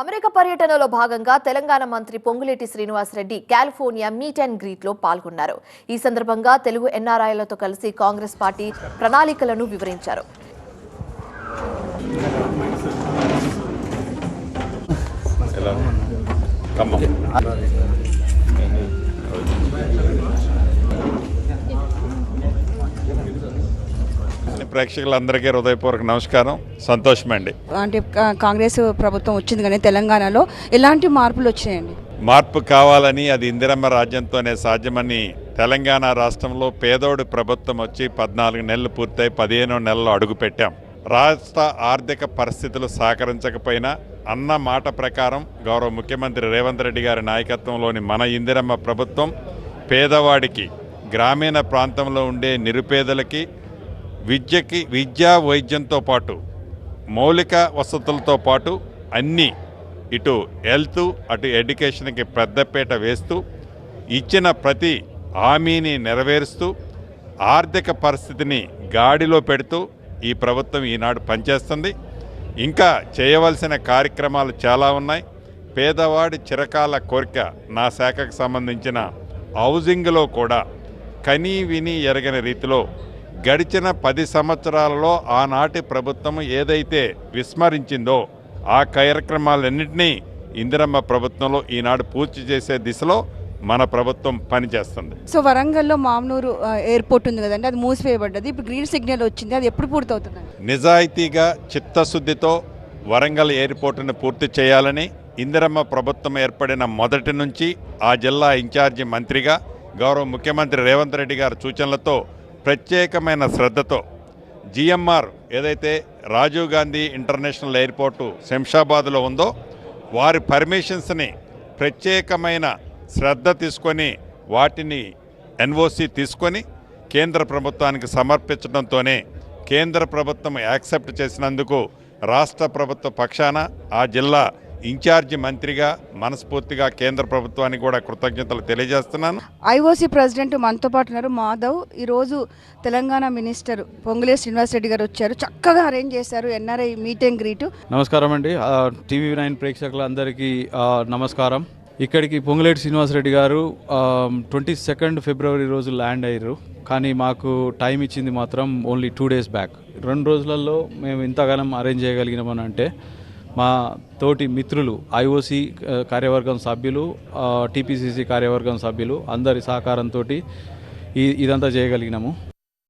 America పర్యటనలో భాగంగా తెలంగాణ మంత్రి Ponguleti Srinivasa Reddy California meet and గ్రీట్లో పాల్గొన్నారు. ఈ సందర్భంగా తెలుగు ఎన్ఆర్ఐలతో కలిసి కాంగ్రెస్ పార్టీ ప్రణాళికలను వివరించారు. ఎలా? ప్రేక్షకులందరికీ హృదయపూర్వక నమస్కారం. సంతోషమండి అంటే కాంగ్రెస్ ప్రభుత్వం వచ్చింది కానీ తెలంగాణలో ఎలాంటి మార్పులు వచ్చినాయండి మార్పు కావాలని అది ఇందిరమ్మ రాజ్యంతోనే సాధ్యమని తెలంగాణ రాష్ట్రంలో పేదోడి ప్రభుత్వం వచ్చి పద్నాలుగు నెలలు పూర్తయి పదిహేనో నెలలు అడుగుపెట్టాం రాష్ట్ర ఆర్థిక పరిస్థితులు సహకరించకపోయినా అన్న మాట ప్రకారం గౌరవ ముఖ్యమంత్రి రేవంత్ రెడ్డి గారి నాయకత్వంలోని మన ఇందిరమ్మ ప్రభుత్వం పేదవాడికి గ్రామీణ ప్రాంతంలో ఉండే నిరుపేదలకి విద్యకి విద్యా వైద్యంతో పాటు మౌలిక వసతులతో పాటు అన్నీ ఇటు హెల్త్ అటు ఎడ్యుకేషన్కి పెద్దపీట వేస్తూ ఇచ్చిన ప్రతి హామీని నెరవేరుస్తూ ఆర్థిక పరిస్థితిని గాడిలో పెడుతూ ఈ ప్రభుత్వం ఈనాడు పనిచేస్తుంది. ఇంకా చేయవలసిన కార్యక్రమాలు చాలా ఉన్నాయి. పేదవాడి చిరకాల కోరిక నా శాఖకు సంబంధించిన హౌసింగ్లో కూడా కనీ విని ఎరగని రీతిలో గడిచిన పది సంవత్సరాలలో ఆనాటి ప్రభుత్వం ఏదైతే విస్మరించిందో ఆ కార్యక్రమాలన్నింటినీ ఇందిరమ్మ ప్రభుత్వంలో ఈనాడు పూర్తి చేసే దిశలో మన ప్రభుత్వం పనిచేస్తుంది. సో వరంగల్లో మామనూరు ఎయిర్పోర్ట్ ఉంది కదండి అది మూసివేయబడ్డది. ఇప్పుడు గ్రీన్ సిగ్నల్ వచ్చింది అది ఎప్పుడు పూర్తవుతుందండి నిజాయితీగా చిత్తశుద్ధితో వరంగల్ ఎయిర్పోర్టును పూర్తి చేయాలని ఇందిరమ్మ ప్రభుత్వం ఏర్పడిన మొదటి నుంచి ఆ జిల్లా ఇన్ఛార్జి మంత్రిగా గౌరవ ముఖ్యమంత్రి రేవంత్ రెడ్డి గారి సూచనలతో ప్రత్యేకమైన శ్రద్ధతో జిఎంఆర్ ఏదైతే రాజీవ్ గాంధీ ఇంటర్నేషనల్ ఎయిర్పోర్టు శంషాబాద్లో ఉందో వారి పర్మిషన్స్ని ప్రత్యేకమైన శ్రద్ధ తీసుకొని వాటిని ఎన్ఓసి తీసుకొని కేంద్ర ప్రభుత్వానికి సమర్పించడంతోనే కేంద్ర ప్రభుత్వం యాక్సెప్ట్ చేసినందుకు రాష్ట్ర ప్రభుత్వ పక్షాన ఆ జిల్లా ఇన్ఛార్జి మంత్రిగా మనస్ఫూర్తిగా కేంద్ర ప్రభుత్వానికి కూడా కృతజ్ఞతలు తెలియజేస్తున్నాను. ఐఓసీ ప్రెసిడెంట్ మనతో పాటు ఉన్నారు. మాధవ్ ఈరోజు తెలంగాణ మినిస్టర్ పొంగులే శ్రీనివాస్ రెడ్డి గారు వచ్చారు. చక్కగా అరేంజ్ చేశారు ఎన్ఆర్ఐ మీట్ అండ్ గ్రీట్ నమస్కారం అండి. టీవీ నైన్ ప్రేక్షకులందరికీ నమస్కారం. ఇక్కడికి పొంగులేటి శ్రీనివాసరెడ్డి గారు ట్వంటీ సెకండ్ ఫిబ్రవరి రోజు ల్యాండ్ అయ్యారు. కానీ మాకు టైం ఇచ్చింది మాత్రం ఓన్లీ టూ డేస్ బ్యాక్. రెండు రోజులలో మేము ఇంతగానం అరేంజ్ చేయగలిగినామని అంటే మా తోటి మిత్రులు ఐఓసి కార్యవర్గం సభ్యులు టీపీసీసీ కార్యవర్గం సభ్యులు అందరి సహకారంతో ఈ ఇదంతా చేయగలిగినాము.